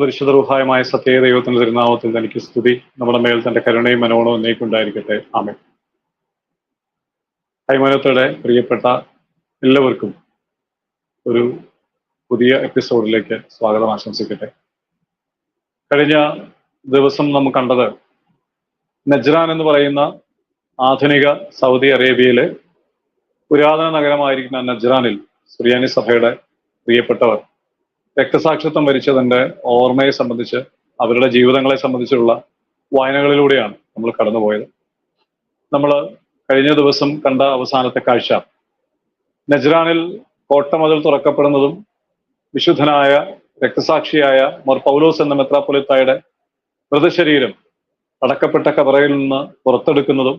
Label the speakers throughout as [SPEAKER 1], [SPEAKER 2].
[SPEAKER 1] പരിശുദ്ധ റൂഹായമായ സത്യ ദൈവത്തിന്റെ തിരുനാമത്തിൽ തനിക്ക് സ്തുതി. നമ്മുടെ മേൽ തന്റെ കരുണയും മനോണവും എന്നേക്കുണ്ടായിരിക്കട്ടെ ആമേ ഹൈമാനത്തോടെ പ്രിയപ്പെട്ട എല്ലാവർക്കും ഒരു പുതിയ എപ്പിസോഡിലേക്ക് സ്വാഗതം ആശംസിക്കട്ടെ. കഴിഞ്ഞ ദിവസം നമ്മൾ കണ്ടത് നജ്റാൻ എന്ന് പറയുന്ന ആധുനിക സൗദി അറേബ്യയിലെ പുരാതന നഗരമായിരിക്കുന്ന നജ്റാനിൽ സുറിയാനി സഭയുടെ പ്രിയപ്പെട്ടവർ രക്തസാക്ഷിത്വം വരിച്ചതിന്റെ ഓർമ്മയെ സംബന്ധിച്ച് അവരുടെ ജീവിതങ്ങളെ സംബന്ധിച്ചുള്ള വായനകളിലൂടെയാണ് നമ്മൾ കടന്നുപോയത്. നമ്മൾ കഴിഞ്ഞ ദിവസം കണ്ട അവസാനത്തെ കാഴ്ച. നജ്റാനിൽ കോട്ടമതിൽ തുറക്കപ്പെടുന്നതും വിശുദ്ധനായ രക്തസാക്ഷിയായ മോർ പൗലോസ് എന്ന മെത്രാപ്പൊലിത്തായുടെ മൃതശരീരം അടക്കപ്പെട്ട കബറയിൽ നിന്ന് പുറത്തെടുക്കുന്നതും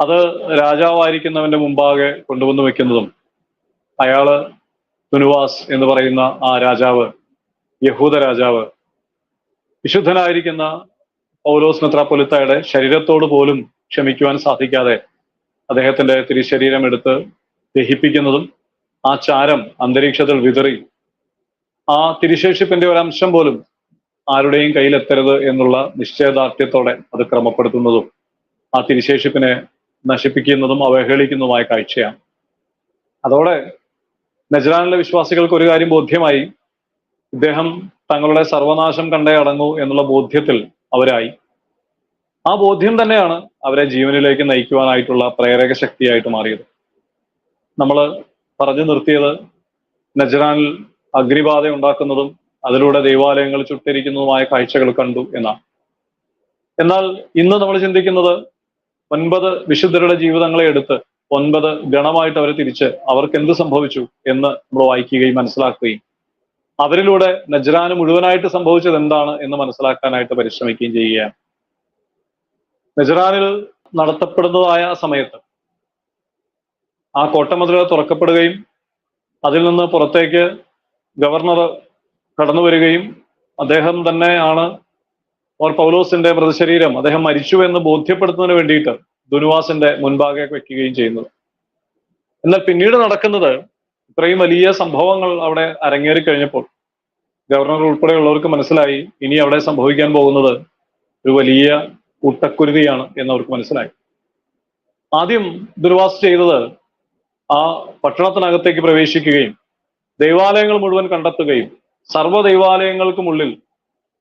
[SPEAKER 1] അത് രാജാവായിരിക്കുന്നവന്റെ മുമ്പാകെ കൊണ്ടുവന്നു വെക്കുന്നതും അയാൾ തുനുവാസ് എന്ന് പറയുന്ന ആ രാജാവ് യഹൂദ രാജാവ് വിശുദ്ധനായിരിക്കുന്ന പൗലോസ് മെത്രാപ്പൊലിത്തയുടെ ശരീരത്തോട് പോലും ക്ഷമിക്കുവാൻ സാധിക്കാതെ അദ്ദേഹത്തിന്റെ തിരിശരീരം എടുത്ത് ദഹിപ്പിക്കുന്നതും ആ ചാരം അന്തരീക്ഷത്തിൽ വിതറി ആ തിരുശേഷിപ്പിന്റെ ഒരു അംശം പോലും ആരുടെയും കയ്യിലെത്തരുത് എന്നുള്ള നിശ്ചയദാർഢ്യത്തോടെ അത് ക്രമപ്പെടുത്തുന്നതും ആ തിരിശേഷിപ്പിനെ നശിപ്പിക്കുന്നതും അവഹേളിക്കുന്നതുമായ കാഴ്ചയാണ്. അതോടെ നജറാനിലെ വിശ്വാസികൾക്ക് ഒരു കാര്യം ബോധ്യമായി. ഇദ്ദേഹം തങ്ങളുടെ സർവനാശം കണ്ടേ അടങ്ങൂ എന്നുള്ള ബോധ്യത്തിൽ അവരായി. ആ ബോധ്യം തന്നെയാണ് അവരെ ജീവനിലേക്ക് നയിക്കുവാനായിട്ടുള്ള പ്രേരക ശക്തിയായിട്ട് മാറിയത്. നമ്മൾ പറഞ്ഞു നിർത്തിയത് നജറാനിൽ അഗ്നിബാധ ഉണ്ടാക്കുന്നതും അതിലൂടെ ദേവാലയങ്ങൾ ചുട്ടിരിക്കുന്നതുമായ കാഴ്ചകൾ കണ്ടു എന്നാണ്. എന്നാൽ ഇന്ന് നമ്മൾ ചിന്തിക്കുന്നത് ഒൻപത് വിശുദ്ധരുടെ ജീവിതങ്ങളെ എടുത്ത് ഒൻപത് ഗണമായിട്ട് അവരെ തിരിച്ച് അവർക്ക് എന്ത് സംഭവിച്ചു എന്ന് നമ്മൾ വായിക്കുകയും മനസ്സിലാക്കുകയും അവരിലൂടെ നജ്രാന് മുഴുവനായിട്ട് സംഭവിച്ചത് എന്താണ് എന്ന് മനസ്സിലാക്കാനായിട്ട് പരിശ്രമിക്കുകയും ചെയ്യുകയാണ്. നജ്റാനിൽ നടത്തപ്പെടുന്നതായ സമയത്ത് ആ കോട്ടമതിലുകൾ തുറക്കപ്പെടുകയും അതിൽ നിന്ന് പുറത്തേക്ക് ഗവർണർ കടന്നു വരികയും അദ്ദേഹം തന്നെയാണ് ഓർ പൗലോസിന്റെ മൃതശരീരം അദ്ദേഹം മരിച്ചു എന്ന് ബോധ്യപ്പെടുത്തുന്നതിന് വേണ്ടിയിട്ട് ദുനുവാസിന്റെ മുൻപാകെ വെക്കുകയും ചെയ്യുന്നത് എന്നാൽ പിന്നീട് നടക്കുന്നത് ഇത്രയും വലിയ സംഭവങ്ങൾ അവിടെ അരങ്ങേറി കഴിഞ്ഞപ്പോൾ ഗവർണർ ഉൾപ്പെടെയുള്ളവർക്ക് മനസ്സിലായി ഇനി അവിടെ സംഭവിക്കാൻ പോകുന്നത് ഒരു വലിയ കൂട്ടക്കുരുതിയാണ് എന്നവർക്ക് മനസ്സിലായി. ആദ്യം ദുർവാസ് ചെയ്തത് ആ പട്ടണത്തിനകത്തേക്ക് പ്രവേശിക്കുകയും ദൈവാലയങ്ങൾ മുഴുവൻ കണ്ടെത്തുകയും സർവ ദൈവാലയങ്ങൾക്കുമുള്ളിൽ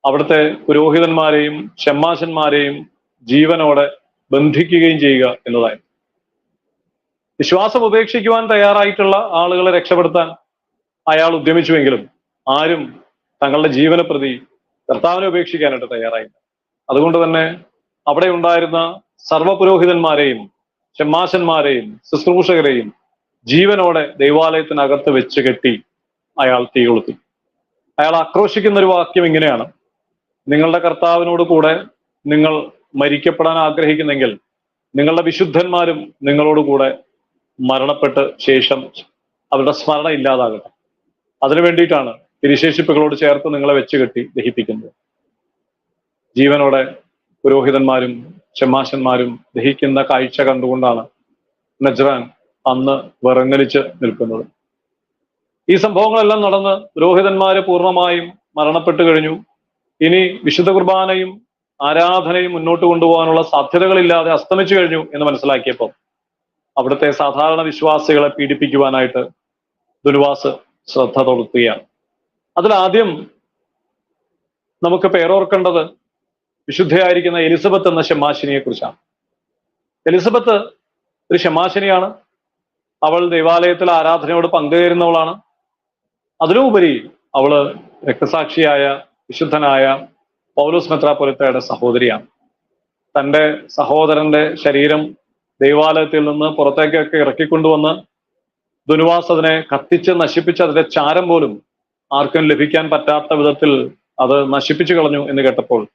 [SPEAKER 1] അവിടുത്തെ പുരോഹിതന്മാരെയും ഷമ്മാശന്മാരെയും ജീവനോടെ ബന്ധിക്കുകയും ചെയ്യുക എന്നതായിരുന്നു. വിശ്വാസം ഉപേക്ഷിക്കുവാൻ തയ്യാറായിട്ടുള്ള ആളുകളെ രക്ഷപ്പെടുത്താൻ അയാൾ ഉദ്യമിച്ചുവെങ്കിലും ആരും തങ്ങളുടെ ജീവനെ പ്രതി കർത്താവിനെ ഉപേക്ഷിക്കാനായിട്ട് തയ്യാറായില്ല. അതുകൊണ്ട് തന്നെ അവിടെ ഉണ്ടായിരുന്ന സർവപുരോഹിതന്മാരെയും ചെമ്മാശന്മാരെയും ശുശ്രൂഷകരെയും ജീവനോടെ ദൈവാലയത്തിനകത്ത് വെച്ച് കെട്ടി അയാൾ തീ കൊളുത്തി. അയാൾ ആക്രോശിക്കുന്ന ഒരു വാക്യം ഇങ്ങനെയാണ്. നിങ്ങളുടെ കർത്താവിനോട് കൂടെ നിങ്ങൾ മരിക്കപ്പെടാൻ ആഗ്രഹിക്കുന്നെങ്കിൽ നിങ്ങളുടെ വിശുദ്ധന്മാരും നിങ്ങളോട് കൂടെ മരണപ്പെട്ട് ശേഷം അവരുടെ സ്മരണ ഇല്ലാതാകട്ടെ. അതിനു വേണ്ടിയിട്ടാണ് തിരിശേഷിപ്പുകളോട് ചേർത്ത് നിങ്ങളെ വെച്ച് കെട്ടി ദഹിപ്പിക്കുന്നത്. ജീവനോടെ പുരോഹിതന്മാരും ചെമ്മാശന്മാരും ദഹിക്കുന്ന കാഴ്ച കണ്ടുകൊണ്ടാണ് നജ്റാൻ അന്ന് വിറങ്ങലിച്ച് നിൽക്കുന്നത്. ഈ സംഭവങ്ങളെല്ലാം നടന്ന് പുരോഹിതന്മാര് പൂർണമായും മരണപ്പെട്ടു കഴിഞ്ഞു. ഇനി വിശുദ്ധ കുർബാനയും ആരാധനയും മുന്നോട്ട് കൊണ്ടുപോകാനുള്ള സാധ്യതകളില്ലാതെ അസ്തമിച്ചു കഴിഞ്ഞു എന്ന് മനസ്സിലാക്കിയപ്പോൾ അവിടുത്തെ സാധാരണ വിശ്വാസികളെ പീഡിപ്പിക്കുവാനായിട്ട് ദുരുവാസ് ശ്രദ്ധ തൊടുത്തുകയാണ്. അതിലാദ്യം നമുക്ക് പേരോർക്കേണ്ടത് വിശുദ്ധയായിരിക്കുന്ന എലിസബത്ത് എന്ന ഷമാശിനിയെ കുറിച്ചാണ് എലിസബത്ത് ഒരു ഷമാശിനിയാണ് അവൾ ദേവാലയത്തിൽ ആരാധനയോട് പങ്കുചേരുന്നവളാണ്. അതിലുപരി അവൾ രക്തസാക്ഷിയായ വിശുദ്ധനായ പൗലോസ് മെത്രാപൊലിത്തയുടെ സഹോദരിയാണ്. തന്റെ സഹോദരന്റെ ശരീരം ദൈവാലയത്തിൽ നിന്ന് പുറത്തേക്കൊക്കെ ഇറക്കിക്കൊണ്ടുവന്ന് ദുനുവാസ് അതിനെ കത്തിച്ച് നശിപ്പിച്ച് അതിന്റെ ചാരം പോലും ആർക്കും ലഭിക്കാൻ പറ്റാത്ത വിധത്തിൽ അത് നശിപ്പിച്ചു കളഞ്ഞു എന്ന് കേട്ടപ്പോൾ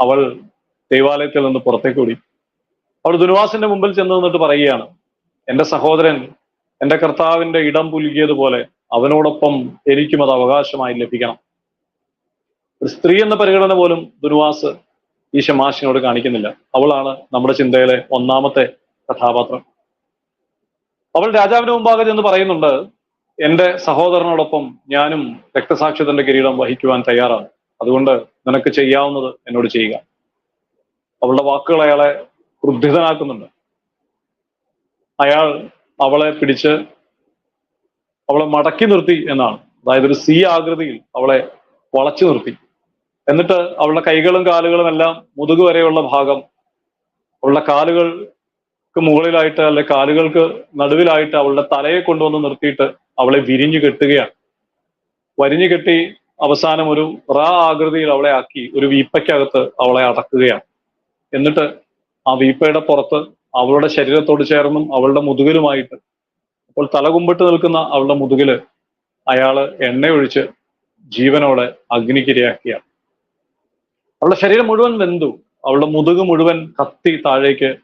[SPEAKER 1] അവൾ ദൈവാലയത്തിൽ നിന്ന് പുറത്തേക്ക് ഓടി. അവൾ ദുനുവാസിന്റെ മുമ്പിൽ ചെന്ന് നിന്നിട്ട് പറയുകയാണ് എന്റെ സഹോദരൻ എന്റെ കർത്താവിന്റെ ഇടം പുലുകിയതുപോലെ അവനോടൊപ്പം എനിക്കും അത് അവകാശമായി ലഭിക്കണം. ഒരു സ്ത്രീ എന്ന പരിഗണന പോലും ദുനുവാസ് ഈ കാണിക്കുന്നില്ല. അവളാണ് നമ്മുടെ ചിന്തയിലെ ഒന്നാമത്തെ കഥാപാത്രം. അവൾ രാജാവിന് മുമ്പാകെ ചെന്ന് പറയുന്നുണ്ട് എന്റെ സഹോദരനോടൊപ്പം ഞാനും രക്തസാക്ഷിതന്റെ കിരീടം വഹിക്കുവാൻ തയ്യാറാണ്. അതുകൊണ്ട് നിനക്ക് ചെയ്യാവുന്നത് എന്നോട് ചെയ്യുക. അവളുടെ വാക്കുകൾ അയാളെ ക്രുദ്ധിതനാക്കുന്നുണ്ട്. അയാൾ അവളെ പിടിച്ച് അവളെ മടക്കി നിർത്തി എന്നാണ്. അതായത് ഒരു സി ആകൃതിയിൽ അവളെ വളച്ചു നിർത്തി. എന്നിട്ട് അവളുടെ കൈകളും കാലുകളും എല്ലാം മുതുകു വരെയുള്ള ഭാഗം അവളുടെ കാലുകൾക്ക് മുകളിലായിട്ട് അല്ലെ കാലുകൾക്ക് നടുവിലായിട്ട് അവളുടെ തലയെ കൊണ്ടുവന്ന് നിർത്തിയിട്ട് അവളെ വിരിഞ്ഞു കെട്ടുകയാണ്. വരിഞ്ഞു കെട്ടി അവസാനം ഒരു റാ ആകൃതിയിൽ അവളെ ആക്കി ഒരു വീപ്പയ്ക്കകത്ത് അവളെ അടക്കുകയാണ്. എന്നിട്ട് ആ വീപ്പയുടെ പുറത്ത് അവളുടെ ശരീരത്തോട് ചേർന്നും അവളുടെ മുതുകിലുമായിട്ട് അപ്പോൾ തല കുമ്പിട്ട് നിൽക്കുന്ന അവളുടെ മുതുകിൽ അയാൾ എണ്ണയൊഴിച്ച് ജീവനോടെ അഗ്നിക്കിരയാക്കിയാണ്. അവളുടെ ശരീരം മുഴുവൻ വെന്തു. അവളുടെ മുതുക് മുഴുവൻ കത്തി താഴേക്ക്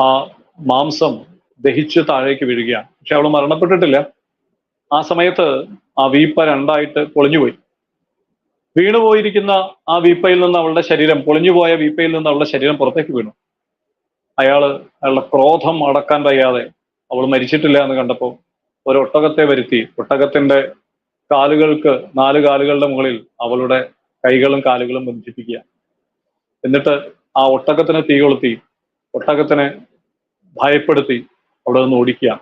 [SPEAKER 1] ആ മാംസം ദഹിച്ച് താഴേക്ക് വീഴുകയാണ്. പക്ഷെ അവൾ മരണപ്പെട്ടിട്ടില്ല. ആ സമയത്ത് ആ വീപ്പ രണ്ടായിട്ട് പൊളിഞ്ഞുപോയി. വീണുപോയിരിക്കുന്ന ആ വീപ്പയിൽ നിന്ന് അവളുടെ ശരീരം പൊളിഞ്ഞുപോയ വീപ്പയിൽ നിന്ന് അവളുടെ ശരീരം പുറത്തേക്ക് വീണു. അയാൾ അയാളുടെ ക്രോധം അടക്കാൻ കഴിയാതെ അവൾ മരിച്ചിട്ടില്ല എന്ന് കണ്ടപ്പോൾ ഒരു ഒട്ടകത്തെ വരുത്തി ഒട്ടകത്തിന്റെ കാലുകൾക്ക് നാല് കാലുകളുടെ മുകളിൽ അവളുടെ കൈകളും കാലുകളും ബന്ധിപ്പിക്കുക. എന്നിട്ട് ആ ഒട്ടകത്തിനെ തീ കൊളുത്തി ഒട്ടകത്തിനെ ഭയപ്പെടുത്തി അവിടെ നിന്ന് ഓടിക്കുക.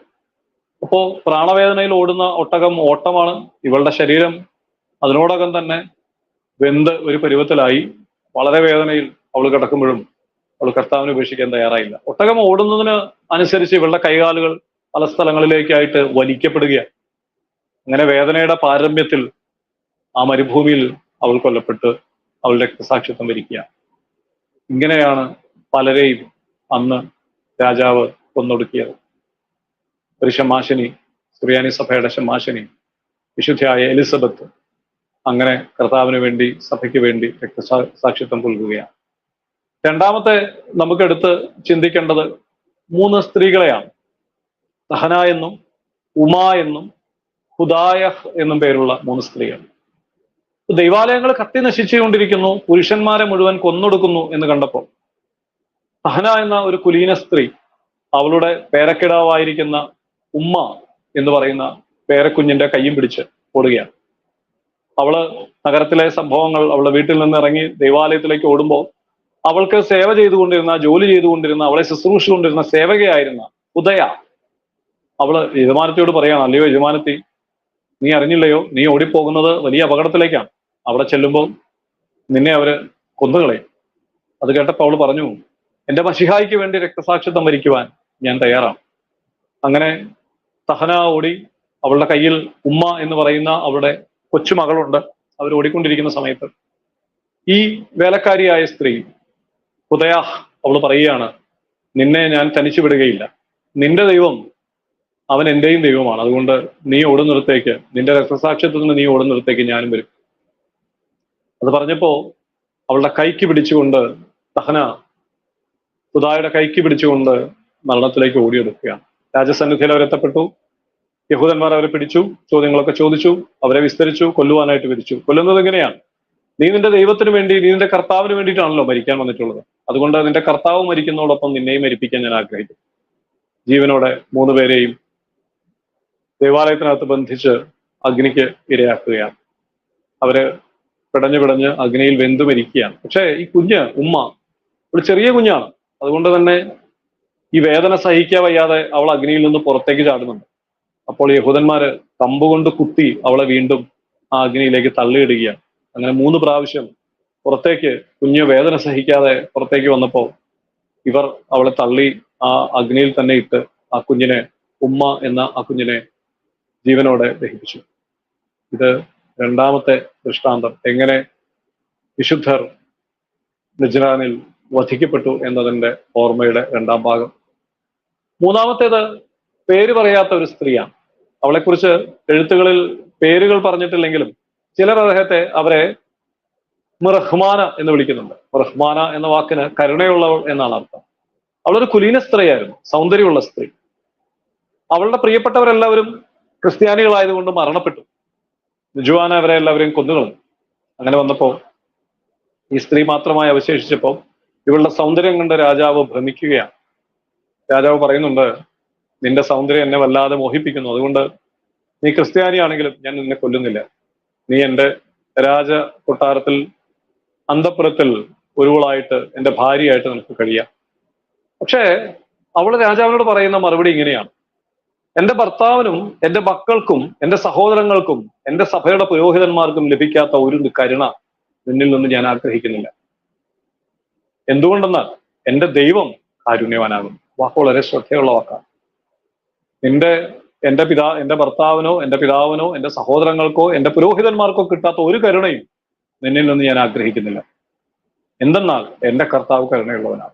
[SPEAKER 1] അപ്പോ പ്രാണവേദനയിൽ ഓടുന്ന ഒട്ടകം ഓട്ടമാണ് ഇവളുടെ ശരീരം. അതിനോടകം തന്നെ വെന്ത് ഒരു പരുവത്തിലായി വളരെ വേദനയിൽ അവൾ കിടക്കുമ്പോഴും അവൾ കർത്താവിനെ ഉപേക്ഷിക്കാൻ തയ്യാറായില്ല. ഒട്ടകം ഓടുന്നതിന് അനുസരിച്ച് ഇവളുടെ കൈകാലുകൾ പല സ്ഥലങ്ങളിലേക്കായിട്ട് വലിക്കപ്പെടുകയാണ്. അങ്ങനെ വേദനയുടെ പാരമ്യത്തിൽ ആ മരുഭൂമിയിൽ അവൾ കൊല്ലപ്പെട്ട് അവൾ രക്തസാക്ഷിത്വം വരിക്കുക. ഇങ്ങനെയാണ് പലരെയും അന്ന് രാജാവ് കൊന്നൊടുക്കിയത്. ഒരു ശമാശിനി സുറിയാനി സഭയുടെ ശമാശിനി വിശുദ്ധയായ എലിസബത്ത് അങ്ങനെ കർത്താവിന് വേണ്ടി സഭയ്ക്ക് വേണ്ടി രക്തസാ സാക്ഷിത്വം പുൽകുകയാണ് രണ്ടാമത്തെ നമുക്കെടുത്ത് ചിന്തിക്കേണ്ടത് മൂന്ന് സ്ത്രീകളെയാണ്. സഹന എന്നും ഉമ എന്നും ഹുദായഹ് എന്നും പേരുള്ള മൂന്ന് സ്ത്രീകൾ. ദൈവാലയങ്ങൾ കത്തി നശിച്ചുകൊണ്ടിരിക്കുന്നു. പുരുഷന്മാരെ മുഴുവൻ കൊന്നൊടുക്കുന്നു എന്ന് കണ്ടപ്പോൾ. സഹന എന്ന ഒരു കുലീന സ്ത്രീ അവളുടെ പേരക്കിടാവായിരിക്കുന്ന ഉമ്മ എന്ന് പറയുന്ന പേരക്കുഞ്ഞിന്റെ കയ്യും പിടിച്ച് ഓടുകയാണ്. അവൾ നഗരത്തിലെ സംഭവങ്ങൾ അവളുടെ വീട്ടിൽ നിന്ന് ഇറങ്ങി ദൈവാലയത്തിലേക്ക് ഓടുമ്പോൾ അവൾക്ക് സേവ ചെയ്തുകൊണ്ടിരുന്ന ജോലി ചെയ്തുകൊണ്ടിരുന്ന അവളെ ശുശ്രൂഷിച്ചുകൊണ്ടിരുന്ന സേവകയായിരുന്ന ഉദയ. അവൾ യജമാനത്തിയോട് പറയാണ് അല്ലയോ യജമാനത്തി നീ അറിഞ്ഞില്ലയോ? നീ ഓടിപ്പോകുന്നത് വലിയ അപകടത്തിലേക്കാണ്. അവിടെ ചെല്ലുമ്പോൾ നിന്നെ അവർ കൊന്നുകളയും. അത് കേട്ടപ്പോൾ അവൾ പറഞ്ഞു എന്റെ മഷിഹായിക്ക് വേണ്ടി രക്തസാക്ഷിത്വം വരിക്കുവാൻ ഞാൻ തയ്യാറാണ്. അങ്ങനെ തഹന ഓടി അവളുടെ കയ്യിൽ ഉമ്മ എന്ന് പറയുന്ന അവളുടെ കൊച്ചുമകളുണ്ട്. അവർ ഓടിക്കൊണ്ടിരിക്കുന്ന സമയത്ത് ഈ വേലക്കാരിയായ സ്ത്രീ ഹുദയാഹ് അവൾ പറയുകയാണ് നിന്നെ ഞാൻ തനിച്ചു വിടുകയില്ല. നിന്റെ ദൈവം അവൻ എന്റെയും ദൈവമാണ്. അതുകൊണ്ട് നീ ഓടുന്നിടത്തേക്ക് നിന്റെ രക്തസാക്ഷിത്വത്തിന് നീ ഓടുന്നിടത്തേക്ക് ഞാനും വരും. അത് പറഞ്ഞപ്പോ അവളുടെ കൈക്ക് പിടിച്ചുകൊണ്ട് തഹന ഉദായുടെ കൈക്ക് പിടിച്ചുകൊണ്ട് മരണത്തിലേക്ക് ഓടിയെടുക്കുകയാണ് രാജസന്നിധിയിൽ അവരെത്തപ്പെട്ടു യഹൂദന്മാർ അവരെ പിടിച്ചു ചോദ്യങ്ങളൊക്കെ ചോദിച്ചു അവരെ വിസ്തരിച്ചു കൊല്ലുവാനായിട്ട് വിരിച്ചു കൊല്ലുന്നത് എങ്ങനെയാണ്? നീ നിന്റെ ദൈവത്തിന് വേണ്ടി നീ നിന്റെ കർത്താവിന് വേണ്ടിയിട്ടാണല്ലോ മരിക്കാൻ വന്നിട്ടുള്ളത്. അതുകൊണ്ട് നിന്റെ കർത്താവ് മരിക്കുന്നതോടൊപ്പം നിന്നെയും മരിപ്പിക്കാൻ ഞാൻ ആഗ്രഹിക്കും ജീവനോടെ മൂന്ന് പേരെയും ദേവാലയത്തിനകത്ത് ബന്ധിച്ച് അഗ്നിക്ക് ഇരയാക്കുകയാണ്. അവർ പിടഞ്ഞു പിടഞ്ഞ് അഗ്നിയിൽ വെന്തു മരിക്കുകയാണ് പക്ഷേ ഈ കുഞ്ഞ് ഉമ്മ ഒരു ചെറിയ കുഞ്ഞാണ്. അതുകൊണ്ട് തന്നെ ഈ വേദന സഹിക്കാൻ വയ്യാതെ അവൾ അഗ്നിയിൽ നിന്ന് പുറത്തേക്ക് ചാടുന്നുണ്ട്. അപ്പോൾ യഹൂദന്മാര് കമ്പുകൊണ്ട് കുത്തി അവളെ വീണ്ടും ആ അഗ്നിയിലേക്ക് തള്ളിയിടുകയാണ്. അങ്ങനെ മൂന്ന് പ്രാവശ്യം പുറത്തേക്ക് കുഞ്ഞ് വേദന സഹിക്കാതെ പുറത്തേക്ക് വന്നപ്പോൾ ഇവർ അവളെ തള്ളി ആ അഗ്നിയിൽ തന്നെ ഇട്ട് ആ കുഞ്ഞിനെ ഉമ്മ എന്ന ആ കുഞ്ഞിനെ ജീവനോടെ ദഹിപ്പിച്ചു. ഇത് രണ്ടാമത്തെ ദൃഷ്ടാന്തം. എങ്ങനെ വിശുദ്ധർ നിജ്റാനിൽ വധിക്കപ്പെട്ടു എന്നതിന്റെ ഓർമ്മയുടെ രണ്ടാം ഭാഗം. മൂന്നാമത്തേത് പേര് പറയാത്ത ഒരു സ്ത്രീയാണ്. അവളെക്കുറിച്ച് എഴുത്തുകളിൽ പേരുകൾ പറഞ്ഞിട്ടില്ലെങ്കിലും ചിലർ അദ്ദേഹത്തെ അവരെ മിറഹ്മാന എന്ന് വിളിക്കുന്നുണ്ട്. മിറഹ്മാന എന്ന വാക്കിന് കരുണയുള്ളവൾ എന്നാണ് അർത്ഥം. അവളൊരു കുലീന സ്ത്രീയായിരുന്നു. സൗന്ദര്യമുള്ള സ്ത്രീ. അവളുടെ പ്രിയപ്പെട്ടവരെല്ലാവരും ക്രിസ്ത്യാനികളായതുകൊണ്ട് മരണപ്പെട്ടു. ജുവാന അവരെ എല്ലാവരെയും കൊന്നുകളഞ്ഞു അങ്ങനെ വന്നപ്പോൾ ഈ സ്ത്രീ മാത്രമായി അവശേഷിച്ചപ്പോൾ ഇവളുടെ സൗന്ദര്യം കണ്ട് രാജാവ് ഭ്രമിക്കുകയാണ്. രാജാവ് പറയുന്നുണ്ട് നിന്റെ സൗന്ദര്യം എന്നെ വല്ലാതെ മോഹിപ്പിക്കുന്നു. അതുകൊണ്ട് നീ ക്രിസ്ത്യാനിയാണെങ്കിലും ഞാൻ നിന്നെ കൊല്ലുന്നില്ല. നീ എന്റെ രാജ കൊട്ടാരത്തിൽ അന്തപ്പുരത്തിൽ ഒരുവളായിട്ട് എന്റെ ഭാര്യയായിട്ട് നിനക്ക് കഴിയാം. പക്ഷേ അവൾ രാജാവിനോട് പറയുന്ന മറുപടി ഇങ്ങനെയാണ്. എന്റെ ഭർത്താവിനും എന്റെ മക്കൾക്കും എന്റെ സഹോദരങ്ങൾക്കും എന്റെ സഭയുടെ പുരോഹിതന്മാർക്കും ലഭിക്കാത്ത ഒരു കരുണ നിന്നിൽ നിന്ന് ഞാൻ ആഗ്രഹിക്കുന്നില്ല. എന്തുകൊണ്ടെന്നാൽ എന്റെ ദൈവം കാരുണ്യവാനാകും വാക്ക് വളരെ ശ്രദ്ധയുള്ള വാക്കാണ്. നിന്റെ എന്റെ പിതാ എന്റെ ഭർത്താവിനോ എന്റെ പിതാവിനോ എന്റെ സഹോദരങ്ങൾക്കോ എന്റെ പുരോഹിതന്മാർക്കോ കിട്ടാത്ത ഒരു കരുണയും നിന്നിൽ നിന്ന് ഞാൻ ആഗ്രഹിക്കുന്നില്ല. എന്തെന്നാൽ എന്റെ കർത്താവ് കരുണയുള്ളവനാണ്.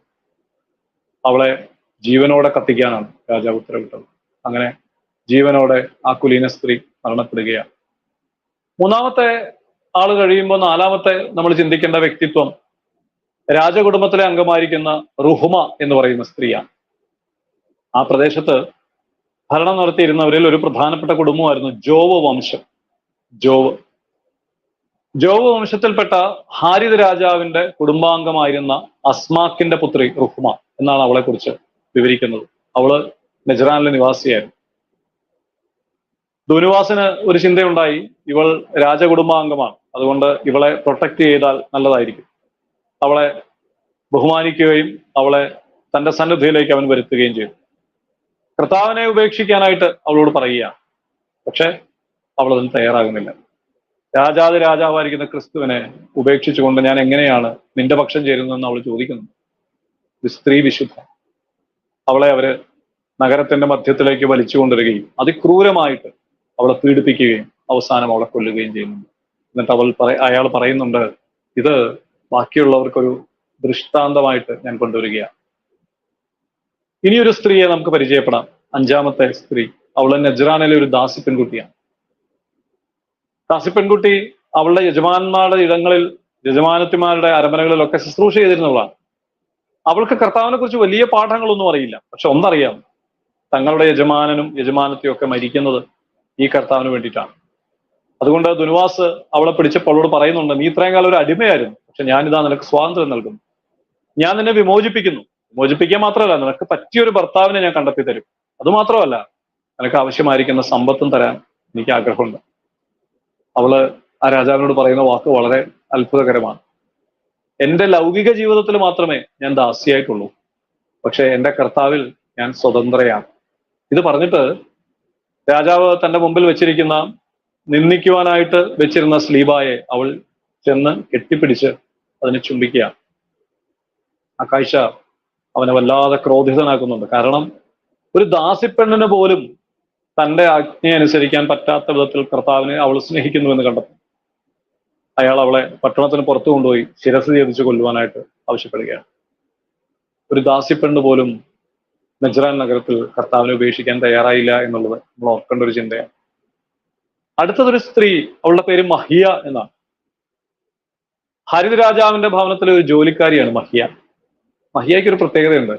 [SPEAKER 1] അവളെ ജീവനോടെ കത്തിക്കാനാണ് രാജാവ് ഉത്തരവിട്ടത്. അങ്ങനെ ജീവനോടെ ആ കുലീന സ്ത്രീ മരണപ്പെടുകയാണ്. മൂന്നാമത്തെ ആൾ കഴിയുമ്പോൾ നാലാമത്തെ നമ്മൾ ചിന്തിക്കേണ്ട വ്യക്തിത്വം രാജകുടുംബത്തിലെ അംഗമായിരിക്കുന്ന റുഹുമ എന്ന് പറയുന്ന സ്ത്രീയാണ്. ആ പ്രദേശത്ത് ഭരണം നടത്തിയിരുന്നവരിൽ ഒരു പ്രധാനപ്പെട്ട കുടുംബമായിരുന്നു ജോവ് വംശം. ജോവ്. ജോവ് വംശത്തിൽപ്പെട്ട ഹാരിത് രാജാവിന്റെ കുടുംബാംഗമായിരുന്ന അസ്മാക്കിന്റെ പുത്രി റുഹ്മ എന്നാണ് അവളെ കുറിച്ച് വിവരിക്കുന്നത്. അവൾ നജറാനിലെ നിവാസിയായിരുന്നു. ദുനുവാസിന് ഒരു ചിന്തയുണ്ടായി. ഇവൾ രാജകുടുംബാംഗമാണ്. അതുകൊണ്ട് ഇവളെ പ്രൊട്ടക്ട് ചെയ്താൽ നല്ലതായിരിക്കും. അവളെ ബഹുമാനിക്കുകയും അവളെ തന്റെ സന്നിധിയിലേക്ക് അവൻ വരുത്തുകയും ചെയ്തു. കർത്താവിനെ ഉപേക്ഷിക്കാനായിട്ട് അവളോട് പറയുക പക്ഷെ അവൾ അതിന് തയ്യാറാകുന്നില്ല. രാജാതി രാജാവായിരിക്കുന്ന ക്രിസ്തുവിനെ ഉപേക്ഷിച്ചുകൊണ്ട് ഞാൻ എങ്ങനെയാണ് നിന്റെ പക്ഷം ചേരുന്നതെന്ന് അവൾ ചോദിക്കുന്നു. ഒരു സ്ത്രീ വിശുദ്ധ. അവളെ അവർ നഗരത്തിന്റെ മധ്യത്തിലേക്ക് വലിച്ചുകൊണ്ടിരിക്കുകയും അതിക്രൂരമായിട്ട് അവളെ പീഡിപ്പിക്കുകയും അവസാനം അവളെ കൊല്ലുകയും ചെയ്യുന്നുണ്ട്. എന്നിട്ട് അവൾ അയാൾ പറയുന്നുണ്ട് ഇത് ബാക്കിയുള്ളവർക്കൊരു ദൃഷ്ടാന്തമായിട്ട് ഞാൻ കൊണ്ടുവരികയാണ്. ഇനിയൊരു സ്ത്രീയെ നമുക്ക് പരിചയപ്പെടാം. അഞ്ചാമത്തെ സ്ത്രീ. അവൾ നജ്റാനിലെ ഒരു ദാസി പെൺകുട്ടിയാണ്. ദാസി പെൺകുട്ടി അവളുടെ യജമാന്മാരുടെ ഇടങ്ങളിൽ യജമാനത്തിമാരുടെ അരമനകളിലൊക്കെ ശുശ്രൂഷ ചെയ്തിരുന്നവളാണ്. അവൾക്ക് കർത്താവിനെ കുറിച്ച് വലിയ പാഠങ്ങളൊന്നും അറിയില്ല. പക്ഷെ ഒന്നറിയാം തങ്ങളുടെ യജമാനനും യജമാനത്തെയും ഒക്കെ മരിക്കുന്നത് ഈ കർത്താവിന് വേണ്ടിയിട്ടാണ്. അതുകൊണ്ട് ദുനുവാസ് അവളെ പിടിച്ചപ്പോൾ അവളോട് പറയുന്നുണ്ട് നീ ഇത്രയും കാലം ഒരു അടിമയായിരുന്നു പക്ഷെ ഞാനിതാ നിനക്ക് സ്വാതന്ത്ര്യം നൽകുന്നു. ഞാൻ നിന്നെ വിമോചിപ്പിക്കുന്നു. വിമോചിപ്പിക്കുക മാത്രമല്ല നിനക്ക് പറ്റിയൊരു ഭർത്താവിനെ ഞാൻ കണ്ടെത്തി തരും. അതുമാത്രമല്ല നിനക്ക് ആവശ്യമായിരിക്കുന്ന സമ്പത്തും തരാൻ എനിക്ക് ആഗ്രഹമുണ്ട്. അവൾ ആ രാജാവിനോട് പറയുന്ന വാക്ക് വളരെ അത്ഭുതകരമാണ്. എന്റെ ലൗകിക ജീവിതത്തിൽ മാത്രമേ ഞാൻ ദാസിയായിട്ടുള്ളൂ പക്ഷെ എന്റെ കർത്താവിൽ ഞാൻ സ്വതന്ത്രയാണ്. ഇത് പറഞ്ഞിട്ട് രാജാവ് തന്റെ മുമ്പിൽ വെച്ചിരിക്കുന്ന നിന്ദിക്കുവാനായിട്ട് വെച്ചിരുന്ന സ്ലീബായെ അവൾ ചെന്ന് കെട്ടിപ്പിടിച്ച് അതിനെ ചുംബിക്കുക ആ കാഴ്ച അവനെ വല്ലാതെ ക്രോധിതനാക്കുന്നുണ്ട്. കാരണം ഒരു ദാസിപ്പെണ്ണിന് പോലും തന്റെ ആജ്ഞയെ അനുസരിക്കാൻ പറ്റാത്ത വിധത്തിൽ കർത്താവിനെ അവൾ സ്നേഹിക്കുന്നുവെന്ന് കണ്ടെത്തി അയാൾ അവളെ പട്ടണത്തിന് പുറത്തു കൊണ്ടുപോയി ശിരസ് ഛേദിച്ച് കൊല്ലുവാനായിട്ട് ആവശ്യപ്പെടുകയാണ്. ഒരു ദാസിപ്പെണ്ണ് പോലും നജ്റാൻ നഗരത്തിൽ കർത്താവിനെ ഉപേക്ഷിക്കാൻ തയ്യാറായില്ല എന്നുള്ളത് നമ്മൾ ഓർക്കേണ്ട ഒരു ചിന്തയാണ്. അടുത്തതൊരു സ്ത്രീ അവളുടെ പേര് മഹിയ എന്നാണ്. ഹരിത രാജാവിന്റെ ഭവനത്തിലെ ഒരു ജോലിക്കാരിയാണ് മഹിയ. മഹിയയ്ക്ക് ഒരു പ്രത്യേകതയുണ്ട്.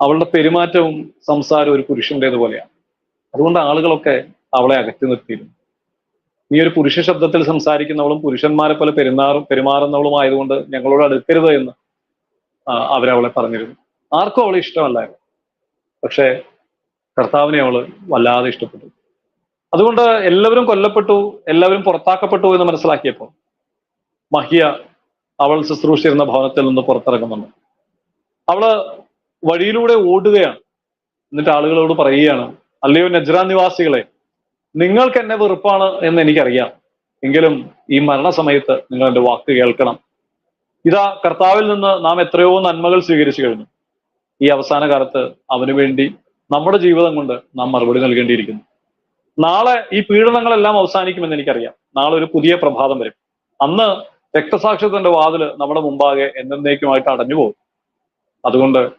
[SPEAKER 1] അവളുടെ പെരുമാറ്റവും സംസാരവും ഒരു പുരുഷന്റേത് പോലെയാണ് അതുകൊണ്ട് ആളുകളൊക്കെ അവളെ അകറ്റി നിർത്തിയിരുന്നു. നീ ഒരു പുരുഷ ശബ്ദത്തിൽ സംസാരിക്കുന്നവളും പുരുഷന്മാരെ പോലെ പെരുമാറും പെരുമാറുന്നവളും ആയതുകൊണ്ട് ഞങ്ങളോട് അടുക്കരുത് എന്ന് അവരവളെ പറഞ്ഞിരുന്നു. ആർക്കും അവളെ ഇഷ്ടമല്ലായിരുന്നു. പക്ഷേ കർത്താവിനെ അവൾ വല്ലാതെ ഇഷ്ടപ്പെട്ടു. അതുകൊണ്ട് എല്ലാവരും കൊല്ലപ്പെട്ടു എല്ലാവരും പുറത്താക്കപ്പെട്ടു എന്ന് മനസ്സിലാക്കിയപ്പോൾ മഹിയ അവൾ ശുശ്രൂഷിച്ചിരുന്ന ഭവനത്തിൽ നിന്ന് പുറത്തിറങ്ങുന്നുണ്ട്. അവൾ വഴിയിലൂടെ ഓടുകയാണ്. എന്നിട്ട് ആളുകളോട് പറയുകയാണ് അല്ലയോ നജ്രാ നിവാസികളെ നിങ്ങൾക്ക് എന്നെ വെറുപ്പാണ് എന്ന് എനിക്കറിയാം. എങ്കിലും ഈ മരണസമയത്ത് നിങ്ങൾ എന്റെ വാക്ക് കേൾക്കണം. ഇതാ കർത്താവിൽ നിന്ന് നാം എത്രയോ നന്മകൾ സ്വീകരിച്ചു കഴിഞ്ഞു. ഈ അവസാന കാലത്ത് അവന് വേണ്ടി നമ്മുടെ ജീവിതം കൊണ്ട് നാം മറുപടി നൽകേണ്ടിയിരിക്കുന്നു. നാളെ ഈ പീഡനങ്ങളെല്ലാം അവസാനിക്കുമെന്ന് എനിക്കറിയാം. നാളെ ഒരു പുതിയ പ്രഭാതം വരും. അന്ന് രക്തസാക്ഷിത്വന്റെ വാതിൽ നമ്മുടെ മുമ്പാകെ എന്നേക്കുമായിട്ട് അടഞ്ഞു പോകും അതുകൊണ്ട്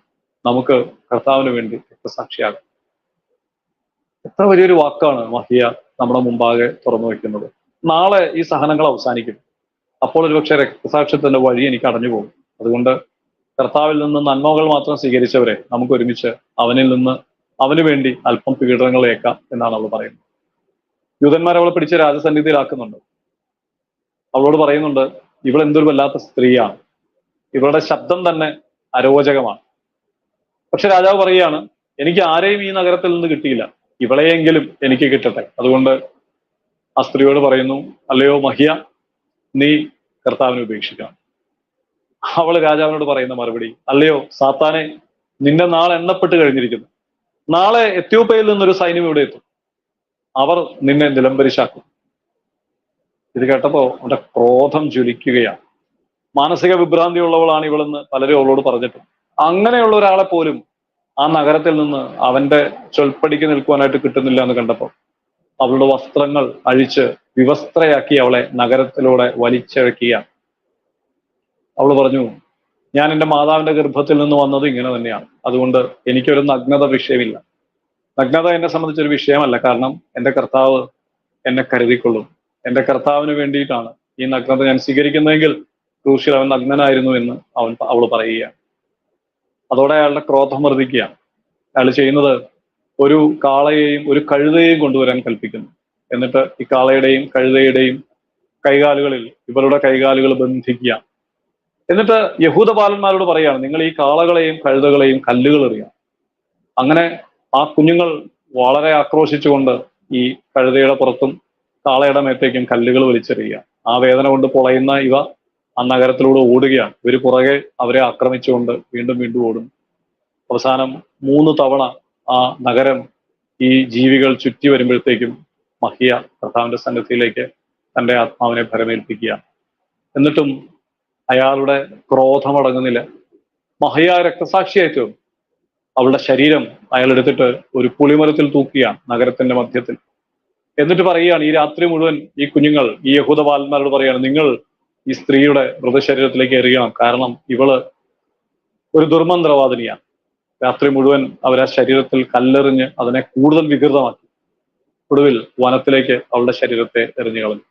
[SPEAKER 1] നമുക്ക് കർത്താവിന് വേണ്ടി രക്തസാക്ഷിയാകാം. എത്ര വലിയൊരു വാക്കാണ് മഹിയ നമ്മുടെ മുമ്പാകെ തുറന്നു വയ്ക്കുന്നത്. നാളെ ഈ സഹനങ്ങൾ അവസാനിക്കും. അപ്പോൾ ഒരുപക്ഷെ രക്തസാക്ഷിത്വന്റെ വഴി എനിക്ക് അടഞ്ഞു പോകും അതുകൊണ്ട് കർത്താവിൽ നിന്ന് നന്മകൾ മാത്രം സ്വീകരിച്ചവരെ നമുക്ക് ഒരുമിച്ച് അവനിൽ നിന്ന് അവന് വേണ്ടി അല്പം പീഡനങ്ങൾ ഏക്കാം എന്നാണ് അവൾ പറയുന്നത്. യൂതന്മാർ അവളെ പിടിച്ച് രാജസന്നിധിയിലാക്കുന്നുണ്ട്. അവളോട് പറയുന്നുണ്ട് ഇവൾ എന്തൊരു വല്ലാത്ത സ്ത്രീയാണ്. ഇവളുടെ ശബ്ദം തന്നെ അരോചകമാണ്. പക്ഷെ രാജാവ് പറയുകയാണ് എനിക്ക് ആരെയും ഈ നഗരത്തിൽ നിന്ന് കിട്ടിയില്ല. ഇവളെയെങ്കിലും എനിക്ക് കിട്ടട്ടെ. അതുകൊണ്ട് ആ സ്ത്രീയോട് പറയുന്നു അല്ലയോ മഹിയ നീ കർത്താവിനെ ഉപേക്ഷിക്കണം. അവൾ രാജാവിനോട് പറയുന്ന മറുപടി അല്ലയോ സാത്താനെ നിന്റെ നാൾ എണ്ണപ്പെട്ട് കഴിഞ്ഞിരിക്കുന്നു. നാളെ എത്യോപ്യയിൽ നിന്നൊരു സൈന്യം ഇവിടെ എത്തും. അവർ നിന്നെ നിലംപരിശാക്കും. ഇത് കേട്ടപ്പോ അവന്റെ ക്രോധം ജ്വലിക്കുകയാണ്. മാനസിക വിഭ്രാന്തി ഉള്ളവളാണ് ഇവളെന്ന് പലരും അവളോട് പറഞ്ഞിട്ടുണ്ട്. അങ്ങനെയുള്ള ഒരാളെ പോലും ആ നഗരത്തിൽ നിന്ന് അവന്റെ ചൊൽപ്പടിക്ക് നിൽക്കുവാനായിട്ട് കിട്ടുന്നില്ല എന്ന് കണ്ടപ്പോൾ അവളുടെ വസ്ത്രങ്ങൾ അഴിച്ച് വിവസ്ത്രയാക്കി അവളെ നഗരത്തിലൂടെ വലിച്ചിഴക്കുകയാണ്. അവൾ പറഞ്ഞു ഞാൻ എന്റെ മാതാവിന്റെ ഗർഭത്തിൽ നിന്ന് വന്നത് ഇങ്ങനെ തന്നെയാണ്. അതുകൊണ്ട് എനിക്കൊരു നഗ്നത വിഷയമില്ല. നഗ്നത എന്നെ സംബന്ധിച്ചൊരു വിഷയമല്ല. കാരണം എന്റെ കർത്താവ് എന്നെ കരുതിക്കൊള്ളും. എന്റെ കർത്താവിന് വേണ്ടിയിട്ടാണ് ഈ നഗ്നത ഞാൻ സ്വീകരിക്കുന്നതെങ്കിൽ ക്രൂശിൽ അവൻ നഗ്നനായിരുന്നു എന്ന് അവൻ അവൾ പറയുകയാണ്. അതോടെ അയാളുടെ ക്രോധം വർദ്ധിക്കുകയാണ്. അയാൾ ചെയ്യുന്നത് ഒരു കാളയെയും ഒരു കഴുതയെയും കൊണ്ടുവരാൻ കൽപ്പിക്കുന്നു. എന്നിട്ട് ഈ കാളയുടെയും കഴുതയുടെയും കൈകാലുകളിൽ ഇവരുടെ കൈകാലുകൾ ബന്ധിക്കുക എന്നിട്ട് യഹൂദ ബാലന്മാരോട് പറയാണ് നിങ്ങൾ ഈ കാളകളെയും കഴുതകളെയും കല്ലുകൾ എറിയാം അങ്ങനെ ആ കുഞ്ഞുങ്ങൾ വളരെ ആക്രോശിച്ചുകൊണ്ട് ഈ കഴുതയുടെ പുറത്തും കാളയുടെ മേത്തേക്കും കല്ലുകൾ വലിച്ചെറിയുക. ആ വേദന കൊണ്ട് പൊളയുന്ന ഇവ ആ നഗരത്തിലൂടെ ഓടുകയാണ്. ഇവർ പുറകെ അവരെ ആക്രമിച്ചുകൊണ്ട് വീണ്ടും വീണ്ടും ഓടും. അവസാനം മൂന്ന് തവണ ആ നഗരം ഈ ജീവികൾ ചുറ്റി വരുമ്പോഴത്തേക്കും മഹിയ കർത്താവിന്റെ സന്നിധിയിലേക്ക് തന്റെ ആത്മാവിനെ ഭരമേൽപ്പിക്കുക എന്നിട്ടും അയാളുടെ ക്രോധമടങ്ങുന്നില്ല. മഹിയ തീർന്നു അവളുടെ ശരീരം അയാൾ എടുത്തിട്ട് ഒരു പുളിമരത്തിൽ തൂക്കിയാണ് നഗരത്തിന്റെ മധ്യത്തിൽ. എന്നിട്ട് പറയുകയാണ് ഈ രാത്രി മുഴുവൻ ഈ കുഞ്ഞുങ്ങൾ ഈ യഹൂദ പറയുകയാണ് നിങ്ങൾ ഈ സ്ത്രീയുടെ മൃതശരീരത്തിലേക്ക് എറിയണം. കാരണം ഇവൾ ഒരു ദുർമന്ത്രവാദിനിയാണ്. രാത്രി മുഴുവൻ അവർ ആ ശരീരത്തിൽ കല്ലെറിഞ്ഞ് അതിനെ കൂടുതൽ വികൃതമാക്കി. ഒടുവിൽ വനത്തിലേക്ക് അവളുടെ ശരീരത്തെ എറിഞ്ഞു കളഞ്ഞു.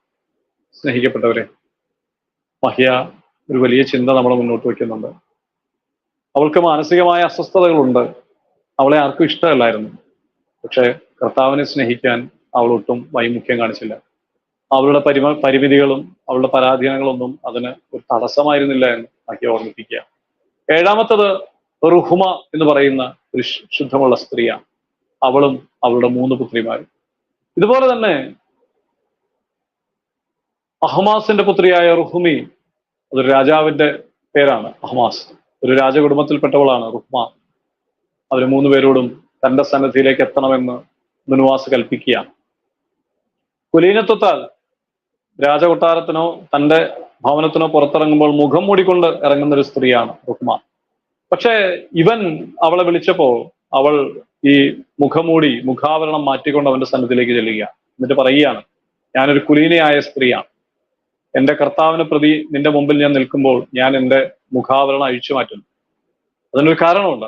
[SPEAKER 1] സ്നേഹിക്കപ്പെട്ടവരെ മഹിയ ഒരു വലിയ ചിന്ത നമ്മൾ മുന്നോട്ട് വയ്ക്കുന്നുണ്ട്. അവൾക്ക് മാനസികമായ അസ്വസ്ഥതകളുണ്ട്. അവളെ ആർക്കും ഇഷ്ടമല്ലായിരുന്നു. പക്ഷെ കർത്താവിനെ സ്നേഹിക്കാൻ അവൾ ഒട്ടും വൈമുഖ്യം കാണിച്ചില്ല. അവളുടെ പരിമ പരിമിതികളും അവളുടെ പരാധീനങ്ങളൊന്നും അതിന് ഒരു തടസ്സമായിരുന്നില്ല എന്ന് ആക്കി ഓർമ്മിപ്പിക്കുക. ഏഴാമത്തത് റുഹുമ എന്ന് പറയുന്ന ഒരു ശുദ്ധമുള്ള സ്ത്രീയാണ്. അവളും അവളുടെ മൂന്ന് പുത്രിമാരും. ഇതുപോലെ തന്നെ അഹമാസിന്റെ പുത്രിയായ റുഹുമി അതൊരു രാജാവിന്റെ പേരാണ് അഹ്മാസ്. ഒരു രാജകുടുംബത്തിൽപ്പെട്ടവളാണ് റുഹ്മ. അവർ മൂന്ന് പേരോടും തന്റെ സന്നദ്ധിയിലേക്ക് എത്തണമെന്ന് മുനുവാസ് കൽപ്പിക്കുക കുലീനത്വത്താൽ രാജകൊട്ടാരത്തിനോ തന്റെ ഭവനത്തിനോ പുറത്തിറങ്ങുമ്പോൾ മുഖം മൂടിക്കൊണ്ട് ഇറങ്ങുന്ന ഒരു സ്ത്രീയാണ് റുഹ്മ. പക്ഷെ ഇവൻ അവളെ വിളിച്ചപ്പോൾ അവൾ ഈ മുഖമൂടി മുഖാവരണം മാറ്റിക്കൊണ്ട് അവന്റെ സന്നിധിയിലേക്ക് ചെല്ലുക എന്നിട്ട് പറയുകയാണ് ഞാനൊരു കുലീനയായ സ്ത്രീയാണ്. എന്റെ കർത്താവിനെ പ്രതി നിന്റെ മുമ്പിൽ ഞാൻ നിൽക്കുമ്പോൾ ഞാൻ എന്റെ മുഖാവരണം അഴിച്ചു മാറ്റുന്നു. അതിനൊരു കാരണമുണ്ട്.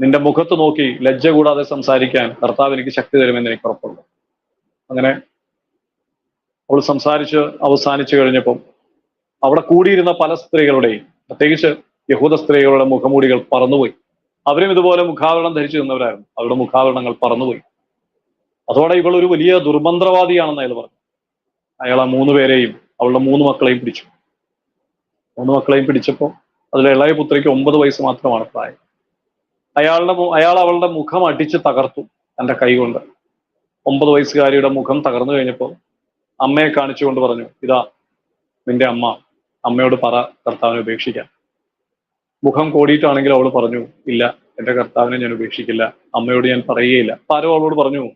[SPEAKER 1] നിന്റെ മുഖത്ത് നോക്കി ലജ്ജ കൂടാതെ സംസാരിക്കാൻ കർത്താവ് എനിക്ക് ശക്തി തരുമെന്ന് എനിക്ക് ഉറപ്പുണ്ട്. അങ്ങനെ അവൾ സംസാരിച്ച് അവസാനിച്ചു കഴിഞ്ഞപ്പം അവിടെ കൂടിയിരുന്ന പല സ്ത്രീകളുടെയും പ്രത്യേകിച്ച് യഹൂദ സ്ത്രീകളുടെ മുഖമൂടികൾ പറന്നുപോയി. അവരും ഇതുപോലെ മുഖാവരണം ധരിച്ചു നിന്നവരായിരുന്നു. അവരുടെ മുഖാവരണങ്ങൾ പറന്നുപോയി. അതോടെ ഇവൾ ഒരു വലിയ ദുർമന്ത്രവാദിയാണെന്ന് അയാൾ പറഞ്ഞു. അയാൾ ആ മൂന്ന് പേരെയും അവളുടെ മൂന്ന് മക്കളെയും പിടിച്ചു. മൂന്ന് മക്കളെയും പിടിച്ചപ്പോൾ അതിലെ ഇളയ പുത്രിക്ക് ഒമ്പത് വയസ്സ് മാത്രമാണ് പ്രായം. അയാളുടെ അയാൾ അവളുടെ മുഖം അടിച്ച് തകർത്തു തന്റെ കൈകൊണ്ട്. ഒമ്പത് വയസ്സുകാരിയുടെ മുഖം തകർന്നു കഴിഞ്ഞപ്പോൾ അമ്മയെ കാണിച്ചുകൊണ്ട് പറഞ്ഞു ഇതാ നിന്റെ അമ്മ. അമ്മയോട് പറ കർത്താവിനെ ഉപേക്ഷിക്കാൻ. മുഖം കോടിയിട്ടാണെങ്കിൽ അവൾ പറഞ്ഞു ഇല്ല എന്റെ കർത്താവിനെ ഞാൻ ഉപേക്ഷിക്കില്ല. അമ്മയോട് ഞാൻ പറയുകയില്ല. ആരോ അവളോട് പറഞ്ഞു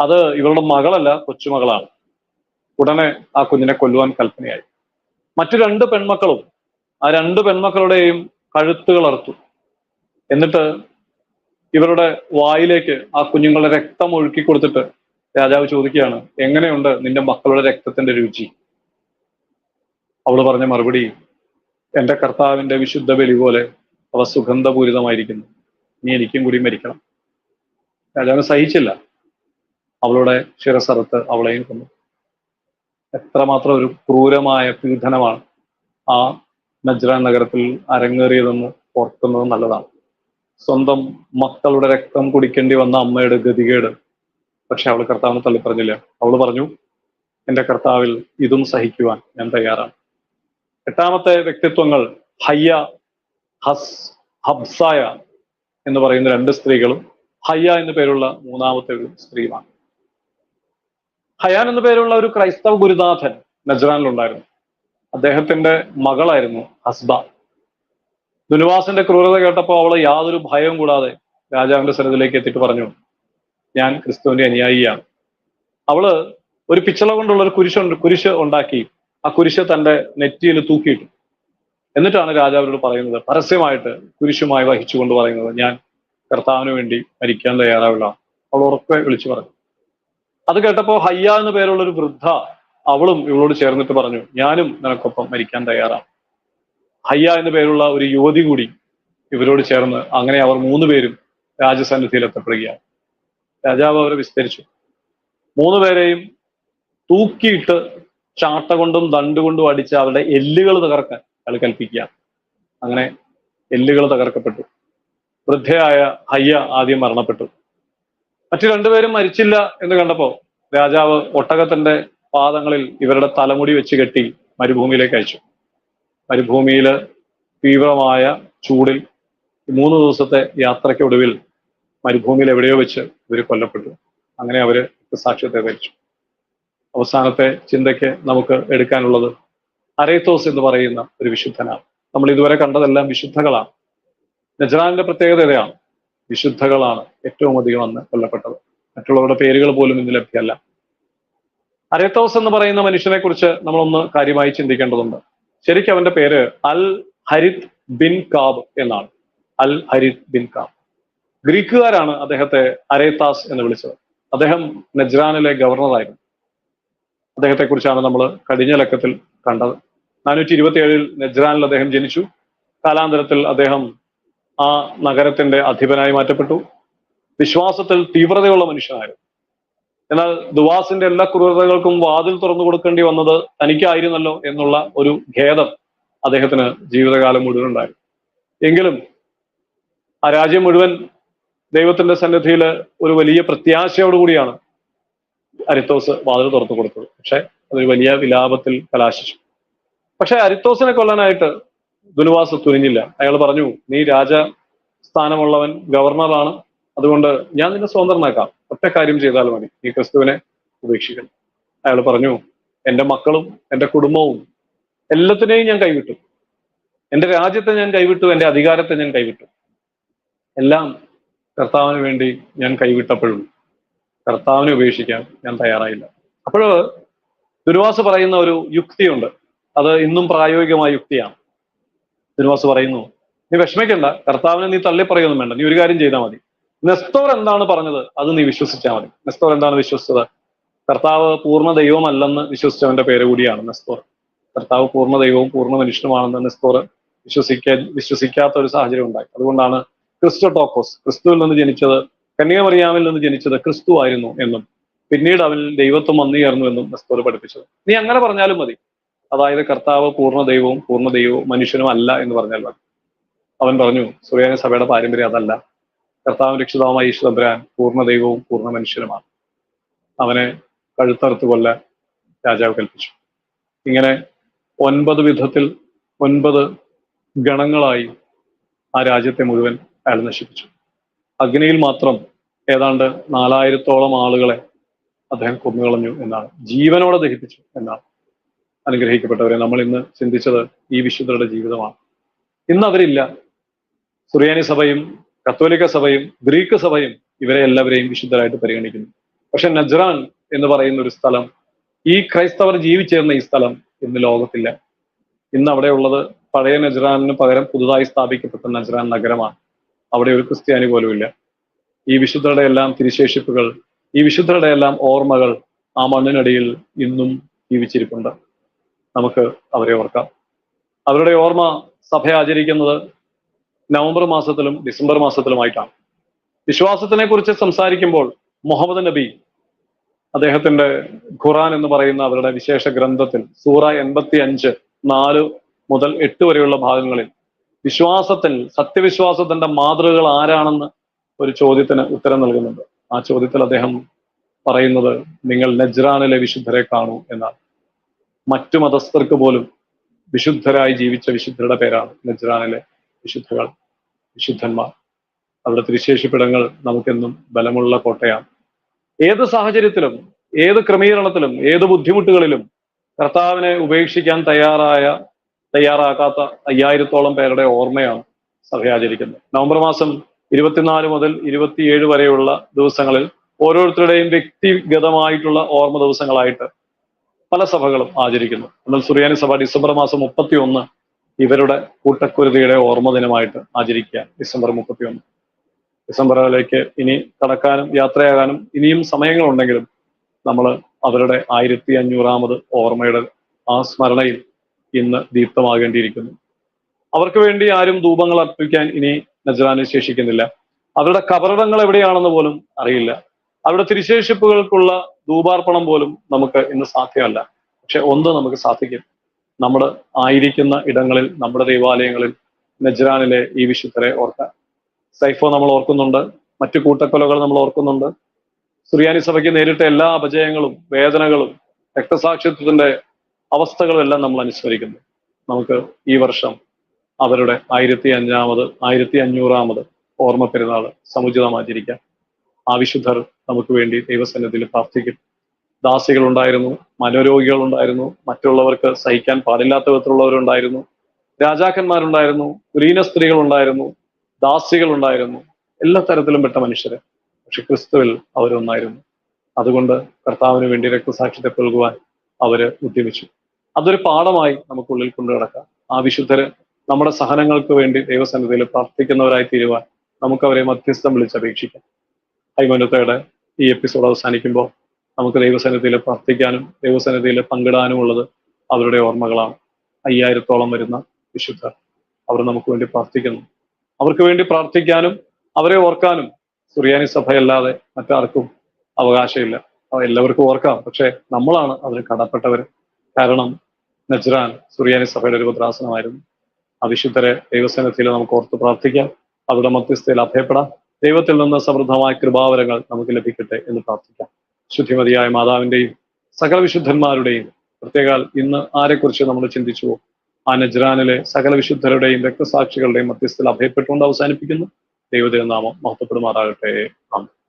[SPEAKER 1] അത് ഇവളുടെ മകളല്ല കൊച്ചുമകളാണ്. ഉടനെ ആ കുഞ്ഞിനെ കൊല്ലുവാൻ കൽപ്പനയായി. മറ്റു രണ്ട് പെൺമക്കളും ആ രണ്ട് പെൺമക്കളുടെയും കഴുത്തുകൾ അറുത്തു. എന്നിട്ട് ഇവരുടെ വായിലേക്ക് ആ കുഞ്ഞുങ്ങളുടെ രക്തം ഒഴുക്കി കൊടുത്തിട്ട് രാജാവ് ചോദിക്കുകയാണ് എങ്ങനെയുണ്ട് നിന്റെ മക്കളുടെ രക്തത്തിന്റെ രുചി? അവൾ പറഞ്ഞ മറുപടി എന്റെ കർത്താവിന്റെ വിശുദ്ധ ബലി പോലെ അവ സുഗന്ധപൂരിതമായിരിക്കുന്നു. നീ എനിക്കും കൂടി മരിക്കണം. രാജാവിന് സഹിച്ചില്ല. അവളുടെ ശിരസറുത്ത് അവളെയും കൊന്നു. എത്രമാത്രം ഒരു ക്രൂരമായ പീഡനമാണ് ആ നജ്ര നഗരത്തിൽ അരങ്ങേറിയതെന്ന് ഓർക്കുന്നത് നല്ലതാണ്. സ്വന്തം മക്കളുടെ രക്തം കുടിക്കേണ്ടി വന്ന അമ്മയുടെ ഗതികേട്. പക്ഷെ അവൾ കർത്താവിനെ തള്ളിപ്പറഞ്ഞില്ല. അവൾ പറഞ്ഞു എന്റെ കർത്താവിൽ ഇതും സഹിക്കുവാൻ ഞാൻ തയ്യാറാണ്. എട്ടാമത്തെ വ്യക്തിത്വങ്ങൾ ഹയ്യ ഹസ് ഹബ്സായ എന്ന് പറയുന്ന രണ്ട് സ്ത്രീകളും ഹയ്യ എന്നു പേരുള്ള മൂന്നാമത്തെ ഒരു സ്ത്രീയാണ് ഹയാൻ എന്ന പേരുള്ള ഒരു ക്രൈസ്തവ ഗുരുനാഥൻ നജ്റാനിലുണ്ടായിരുന്നു. അദ്ദേഹത്തിന്റെ മകളായിരുന്നു ഹസ്ബ. ദുനുവാസിന്റെ ക്രൂരത കേട്ടപ്പോൾ അവൾ യാതൊരു ഭയവും കൂടാതെ രാജാവിന്റെ സ്ഥലത്തിലേക്ക് എത്തിയിട്ട് പറഞ്ഞു ഞാൻ ക്രിസ്തുവിന്റെ അനുയായിയാണ്. അവൾ ഒരു പിച്ചള കൊണ്ടുള്ള ഒരു കുരിശ് കുരിശ് ഉണ്ടാക്കി ആ കുരിശ് തന്റെ നെറ്റിയിൽ തൂക്കിയിട്ടു. എന്നിട്ടാണ് രാജാവിനോട് പറയുന്നത് പരസ്യമായിട്ട് കുരിശുമായി വഹിച്ചുകൊണ്ട് പറയുന്നത് ഞാൻ കർത്താവിന് വേണ്ടി മരിക്കാൻ തയ്യാറാവില്ല. അവൾ ഉറക്കെ വിളിച്ചു പറഞ്ഞു. അത് കേട്ടപ്പോ ഹയ്യ എന്ന പേരുള്ള ഒരു വൃദ്ധ അവളും ഇവളോട് ചേർന്നിട്ട് പറഞ്ഞു ഞാനും നിനക്കൊപ്പം മരിക്കാൻ തയ്യാറാണ്. ഹയ്യ എന്ന പേരുള്ള ഒരു യുവതി കൂടി ഇവരോട് ചേർന്ന് അങ്ങനെ അവർ മൂന്ന് പേരും രാജസന്നിധിയിൽ എത്തപ്പെടുകയാണ്. രാജാവ് അവരെ വിസ്തരിച്ചു. മൂന്ന് പേരെയും തൂക്കിയിട്ട് ചാട്ട കൊണ്ടും ദണ്ടുകൊണ്ടും അടിച്ച് അവരുടെ എല്ലുകൾ തകർക്കാൻ അയാൾ കൽപ്പിക്കുക അങ്ങനെ എല്ലുകൾ തകർക്കപ്പെട്ടു. വൃദ്ധയായ ഹയ്യ ആദ്യം മരണപ്പെട്ടു. മറ്റു രണ്ടുപേരും മരിച്ചില്ല എന്ന് കണ്ടപ്പോ രാജാവ് ഒട്ടകത്തിന്റെ പാദങ്ങളിൽ ഇവരുടെ തലമുടി വെച്ച് കെട്ടി മരുഭൂമിയിലേക്ക് അയച്ചു. മരുഭൂമിയിൽ തീവ്രമായ ചൂടിൽ മൂന്ന് ദിവസത്തെ യാത്രയ്ക്കൊടുവിൽ മരുഭൂമിയിൽ എവിടെയോ വെച്ച് ഇവർ കൊല്ലപ്പെട്ടു. അങ്ങനെ അവർ സാക്ഷ്യത്തെ വരിച്ചു അവസാനത്തെ ചിന്തയ്ക്ക് നമുക്ക് എടുക്കാനുള്ളത് അരേത്തോസ് എന്ന് പറയുന്ന ഒരു വിശുദ്ധനാണ്. നമ്മൾ ഇതുവരെ കണ്ടതെല്ലാം വിശുദ്ധകളാണ്. നജറാനിന്റെ പ്രത്യേകത ഇതാണ് വിശുദ്ധകളാണ് ഏറ്റവും അധികം അന്ന് കൊല്ലപ്പെട്ടത്. മറ്റുള്ളവരുടെ പേരുകൾ പോലും ഇന്ന് ലഭ്യമല്ല. അരേത്തോസ് എന്ന് പറയുന്ന മനുഷ്യനെ കുറിച്ച് നമ്മളൊന്ന് കാര്യമായി ചിന്തിക്കേണ്ടതുണ്ട്. ശരിക്കും അവന്റെ പേര് അൽ ഹരിത് ബിൻ കാബ് എന്നാണ്. Al Harith bin Kab. ഗ്രീക്കുകാരാണ് അദ്ദേഹത്തെ അരേത്താസ് എന്ന് വിളിച്ചത്. അദ്ദേഹം നജ്രാനിലെ ഗവർണറായിരുന്നു. അദ്ദേഹത്തെ കുറിച്ചാണ് നമ്മൾ കഴിഞ്ഞ ലക്കത്തിൽ കണ്ടത്. നാനൂറ്റി ഇരുപത്തി ഏഴിൽ നജ്രാനിൽ അദ്ദേഹം ജനിച്ചു. കാലാന്തരത്തിൽ അദ്ദേഹം ആ നഗരത്തിന്റെ അധിപനായി മാറ്റപ്പെട്ടു. വിശ്വാസത്തിൽ തീവ്രതയുള്ള മനുഷ്യനായിരുന്നു. എന്നാൽ ദുവാസിന്റെ എല്ലാ ക്രൂരതകൾക്കും വാതിൽ തുറന്നു കൊടുക്കേണ്ടി വന്നത് തനിക്കായിരുന്നല്ലോ എന്നുള്ള ഒരു ഖേദം അദ്ദേഹത്തിന് ജീവിതകാലം മുഴുവൻ ഉണ്ടായിരുന്നു. എങ്കിലും ആ രാജ്യം മുഴുവൻ ദൈവത്തിന്റെ സന്നിധിയിൽ ഒരു വലിയ പ്രത്യാശയോടുകൂടിയാണ് അരിത്തോസ് വാതിൽ തുറന്നു കൊടുത്തത്. പക്ഷെ അതൊരു വലിയ വിലാപത്തിൽ കലാശിച്ചു. പക്ഷെ അരിത്തോസിനെ കൊല്ലാനായിട്ട് ദുനുവാസ് തുനിഞ്ഞില്ല. അയാൾ പറഞ്ഞു നീ രാജ സ്ഥാനമുള്ളവൻ ഗവർണറാണ്. അതുകൊണ്ട് ഞാൻ നിന്നെ സ്വതന്ത്രനാക്കാം. ഒറ്റ കാര്യം ചെയ്താൽ മതി. നീ ക്രിസ്തുവിനെ ഉപേക്ഷിക്കണം. അയാൾ പറഞ്ഞു എന്റെ മക്കളും എന്റെ കുടുംബവും എല്ലാത്തിനെയും ഞാൻ കൈവിട്ടു. എന്റെ രാജ്യത്തെ ഞാൻ കൈവിട്ടു എന്റെ അധികാരത്തെ ഞാൻ കൈവിട്ടു. എല്ലാം കർത്താവിന് വേണ്ടി ഞാൻ കൈവിട്ടപ്പോഴും കർത്താവിനെ ഉപേക്ഷിക്കാൻ ഞാൻ തയ്യാറായില്ല. അപ്പോൾ ദുരുവാസ് പറയുന്ന ഒരു യുക്തിയുണ്ട്. അത് ഇന്നും പ്രായോഗികമായ യുക്തിയാണ്. ദുർവാസ് പറയുന്നു നീ വിഷമിക്കണ്ട കർത്താവിനെ നീ തള്ളി പറയൊന്നും വേണ്ട നീ ഒരു കാര്യം ചെയ്താൽ മതി. നെസ്തോർ എന്താണ് പറഞ്ഞത്? അത് നീ വിശ്വസിച്ചാൽ മതി. നെസ്തോർ എന്താണ് വിശ്വസിച്ചത്? കർത്താവ് പൂർണ ദൈവമല്ലെന്ന് വിശ്വസിച്ചവന്റെ പേര് കൂടിയാണ് നെസ്തോർ. കർത്താവ് പൂർണ ദൈവവും പൂർണ മനുഷ്യനുമാണെന്ന് നെസ്തോർ വിശ്വസിക്കാൻ വിശ്വസിക്കാത്ത ഒരു സാഹചര്യം ഉണ്ടായി. അതുകൊണ്ടാണ് ക്രിസ്റ്റോ ടോക്കോസ് ക്രിസ്തുവിൽ നിന്ന് ജനിച്ചത് കന്യാമറിയാമിൽ നിന്ന് ജനിച്ചത് ക്രിസ്തു ആയിരുന്നു എന്നും പിന്നീട് അവൻ ദൈവത്വം വന്നു ചേർന്നു എന്നും നെസ്തോർ പഠിപ്പിച്ചത്. നീ അങ്ങനെ പറഞ്ഞാലും മതി. അതായത് കർത്താവ് പൂർണ ദൈവവും പൂർണ ദൈവവും മനുഷ്യനും അല്ല എന്ന് പറഞ്ഞാൽ അവൻ പറഞ്ഞു സുറിയാനി സഭയുടെ പാരമ്പര്യം അതല്ല. കർത്താവ് രക്ഷിതാവുമായ ഈശ്വരൻ പൂർണ ദൈവവും പൂർണ മനുഷ്യനുമാണ്. അവനെ കഴുത്തറുത്ത് കൊല്ല രാജാവ് കൽപ്പിച്ചു. ഇങ്ങനെ ഒൻപത് വിധത്തിൽ ഒൻപത് ഗണങ്ങളായി ആ രാജ്യത്തെ മുഴുവൻ അയാൾ നശിപ്പിച്ചു. അഗ്നിയിൽ മാത്രം ഏതാണ്ട് നാലായിരത്തോളം ആളുകളെ അദ്ദേഹം കൊന്നുകളഞ്ഞു എന്നാണ്. ജീവനോടെ ദഹിപ്പിച്ചു എന്നാണ്. അനുഗ്രഹിക്കപ്പെട്ടവരെ നമ്മൾ ഇന്ന് ചിന്തിച്ചത് ഈ വിശുദ്ധരുടെ ജീവിതമാണ്. ഇന്ന് അവരില്ല. സുറിയാനി സഭയും കത്തോലിക്ക സഭയും ഗ്രീക്ക് സഭയും ഇവരെ എല്ലാവരെയും വിശുദ്ധരായിട്ട് പരിഗണിക്കുന്നു. പക്ഷെ നജ്റാൻ എന്ന് പറയുന്ന ഒരു സ്ഥലം ഈ ക്രൈസ്തവർ ജീവിച്ചേർന്ന ഈ സ്ഥലം ഇന്ന് ലോകത്തില്ല. ഇന്ന് അവിടെ ഉള്ളത് പഴയ നജ്റാനിന് പകരം പുതുതായി സ്ഥാപിക്കപ്പെട്ട നജ്റാൻ നഗരമാണ്. അവിടെ ഒരു ക്രിസ്ത്യാനി പോലും ഇല്ല. ഈ വിശുദ്ധരുടെ എല്ലാം തിരിശേഷിപ്പുകൾ ഈ വിശുദ്ധരുടെ എല്ലാം ഓർമ്മകൾ ആ മണ്ണിനടിയിൽ ഇന്നും ജീവിച്ചിരിപ്പുണ്ട്. നമുക്ക് അവരെ ഓർക്കാം. അവരുടെ ഓർമ്മ സഭ ആചരിക്കുന്നത് നവംബർ മാസത്തിലും ഡിസംബർ മാസത്തിലുമായിട്ടാണ്. വിശ്വാസത്തിനെ കുറിച്ച് സംസാരിക്കുമ്പോൾ മുഹമ്മദ് നബി അദ്ദേഹത്തിന്റെ ഖുറാൻ എന്ന് പറയുന്ന അവരുടെ വിശേഷ ഗ്രന്ഥത്തിൽ സൂറ എൺപത്തി അഞ്ച് നാല് മുതൽ എട്ട് വരെയുള്ള ഭാഗങ്ങളിൽ വിശ്വാസത്തിൽ സത്യവിശ്വാസത്തിന്റെ മാതൃകകൾ ആരാണെന്ന് ഒരു ചോദ്യത്തിന് ഉത്തരം നൽകുന്നുണ്ട്. ആ ചോദ്യത്തിൽ അദ്ദേഹം പറയുന്നത് നിങ്ങൾ നജ്റാനിലെ വിശുദ്ധരെ കാണൂ എന്നാണ്. മറ്റു മതസ്ഥർക്ക് പോലും വിശുദ്ധരായി ജീവിച്ച വിശുദ്ധരുടെ പേരാണ് നജ്റാനിലെ വിശുദ്ധകൾ വിശുദ്ധന്മാർ. അവിടെ തിരുശേഷിപ്പിടങ്ങൾ നമുക്കെന്നും ബലമുള്ള കോട്ടയാണ്. ഏത് സാഹചര്യത്തിലും ഏത് ക്രമീകരണത്തിലും ഏത് ബുദ്ധിമുട്ടുകളിലും കർത്താവിനെ ഉപേക്ഷിക്കാൻ തയ്യാറായ തയ്യാറാക്കാത്ത അയ്യായിരത്തോളം പേരുടെ ഓർമ്മയാണ് സഭ ആചരിക്കുന്നത്. നവംബർ മാസം ഇരുപത്തിനാല് മുതൽ ഇരുപത്തിയേഴ് വരെയുള്ള ദിവസങ്ങളിൽ ഓരോരുത്തരുടെയും വ്യക്തിഗതമായിട്ടുള്ള ഓർമ്മ ദിവസങ്ങളായിട്ട് പല സഭകളും ആചരിക്കുന്നു. എന്നാൽ സുറിയാനി സഭ ഡിസംബർ മാസം മുപ്പത്തി ഒന്ന് ഇവരുടെ കൂട്ടക്കുരുതിയുടെ ഓർമ്മ ദിനമായിട്ട് ആചരിക്കുക. ഡിസംബർ മുപ്പത്തി ഒന്ന് ഡിസംബറിലേക്ക് ഇനി കടക്കാനും യാത്രയാകാനും ഇനിയും സമയങ്ങളുണ്ടെങ്കിലും നമ്മൾ അവരുടെ ആയിരത്തി അഞ്ഞൂറാമത് ഓർമ്മയുടെ ആ സ്മരണയിൽ ഇന്ന് ദീപ്തമാകേണ്ടിയിരിക്കുന്നു. അവർക്ക് വേണ്ടി ആരും ധൂപങ്ങൾ അർപ്പിക്കാൻ ഇനി നജറാന് ശേഷിക്കുന്നില്ല. അവരുടെ കബറിടങ്ങൾ എവിടെയാണെന്ന് പോലും അറിയില്ല. അവരുടെ തിരിശേഷിപ്പുകൾക്കുള്ള ധൂപാർപ്പണം പോലും നമുക്ക് ഇന്ന് സാധ്യമല്ല. പക്ഷെ ഒന്ന് നമുക്ക് സാധിക്കും. നമ്മൾ ആയിരിക്കുന്ന ഇടങ്ങളിൽ നമ്മുടെ ദൈവാലയങ്ങളിൽ നജ്രാനിലെ ഈ വിശുദ്ധരെ ഓർക്കാൻ. സൈഫോ നമ്മൾ ഓർക്കുന്നുണ്ട്. മറ്റു കൂട്ടക്കൊലകൾ നമ്മൾ ഓർക്കുന്നുണ്ട്. സുറിയാനി സഭയ്ക്ക് നേരിട്ട എല്ലാ അപജയങ്ങളും വേദനകളും രക്തസാക്ഷിത്വത്തിന്റെ അവസ്ഥകളും എല്ലാം നമ്മൾ അനുസ്മരിക്കുന്നു. നമുക്ക് ഈ വർഷം അവരുടെ ആയിരത്തി അഞ്ചാമത് ആയിരത്തി അഞ്ഞൂറാമത് ഓർമ്മ പെരുന്നാൾ സമുചിതം ആചരിക്കാം ആ വിശുദ്ധർ നമുക്ക് വേണ്ടി ദൈവസന്നിധിയിൽ പ്രാർത്ഥിക്കും. ദാസികൾ ഉണ്ടായിരുന്നു മനോരോഗികൾ ഉണ്ടായിരുന്നു മറ്റുള്ളവർക്ക് സഹിക്കാൻ പാടില്ലാത്ത വിധത്തിലുള്ളവരുണ്ടായിരുന്നു. രാജാക്കന്മാരുണ്ടായിരുന്നു കുലീന ദാസികൾ ഉണ്ടായിരുന്നു എല്ലാ തരത്തിലും പെട്ട മനുഷ്യര്. പക്ഷെ ക്രിസ്തുവിൽ അവരൊന്നായിരുന്നു. അതുകൊണ്ട് കർത്താവിന് വേണ്ടി രക്തസാക്ഷിത്വം പുൽകുവാൻ അവർ ഉദ്യമിച്ചു. അതൊരു പാഠമായി നമുക്കുള്ളിൽ കൊണ്ടു കിടക്കാം ആ വിശുദ്ധര് നമ്മുടെ സഹനങ്ങൾക്ക് വേണ്ടി ദൈവസന്നിധിയിൽ പ്രാർത്ഥിക്കുന്നവരായി തീരുവാൻ നമുക്ക് അവരെ മധ്യസ്ഥം വിളിച്ചപേക്ഷിക്കാം. ഹൈമനത്തയുടെ ഈ എപ്പിസോഡ് അവസാനിക്കുമ്പോൾ നമുക്ക് ദൈവസന്നിധിയിൽ പ്രാർത്ഥിക്കാനും ദൈവസന്നിധിയിൽ പങ്കിടാനും ഉള്ളത് അവരുടെ ഓർമ്മകളാണ്. അയ്യായിരത്തോളം വരുന്ന വിശുദ്ധർ അവർ നമുക്ക് വേണ്ടി പ്രാർത്ഥിക്കുന്നു. അവർക്ക് വേണ്ടി പ്രാർത്ഥിക്കാനും അവരെ ഓർക്കാനും സുറിയാനി സഭയല്ലാതെ മറ്റാർക്കും അവകാശമില്ല. അവ എല്ലാവർക്കും ഓർക്കാം പക്ഷെ നമ്മളാണ് അതിന് കടപ്പെട്ടവർ. കാരണം നജ്രാൻ സുറിയാനി സഭയുടെ ഒരു ഭദ്രാസനമായിരുന്നു ആ വിശുദ്ധരെ ദൈവസേനത്തിൽ നമുക്ക് ഓർത്ത് പ്രാർത്ഥിക്കാം. അവരുടെ മധ്യസ്ഥയിൽ അഭയപ്പെടാം. ദൈവത്തിൽ നിന്ന് സമൃദ്ധമായ കൃപാവരങ്ങൾ നമുക്ക് ലഭിക്കട്ടെ എന്ന് പ്രാർത്ഥിക്കാം. ശുദ്ധിമതിയായ മാതാവിന്റെയും സകല വിശുദ്ധന്മാരുടെയും പ്രത്യേകാൽ ഇന്ന് ആരെക്കുറിച്ച് നമ്മൾ ചിന്തിച്ചുവോ? ആ നജ്രാനിലെ സകല വിശുദ്ധരുടെയും രക്തസാക്ഷികളുടെയും മധ്യസ്ഥത്തിൽ അഭയപ്പെട്ടുകൊണ്ട് അവസാനിപ്പിക്കുന്നു. ദൈവതിരുനാമം മഹത്വപ്പെടുമാറാകട്ടെ. ആമേൻ.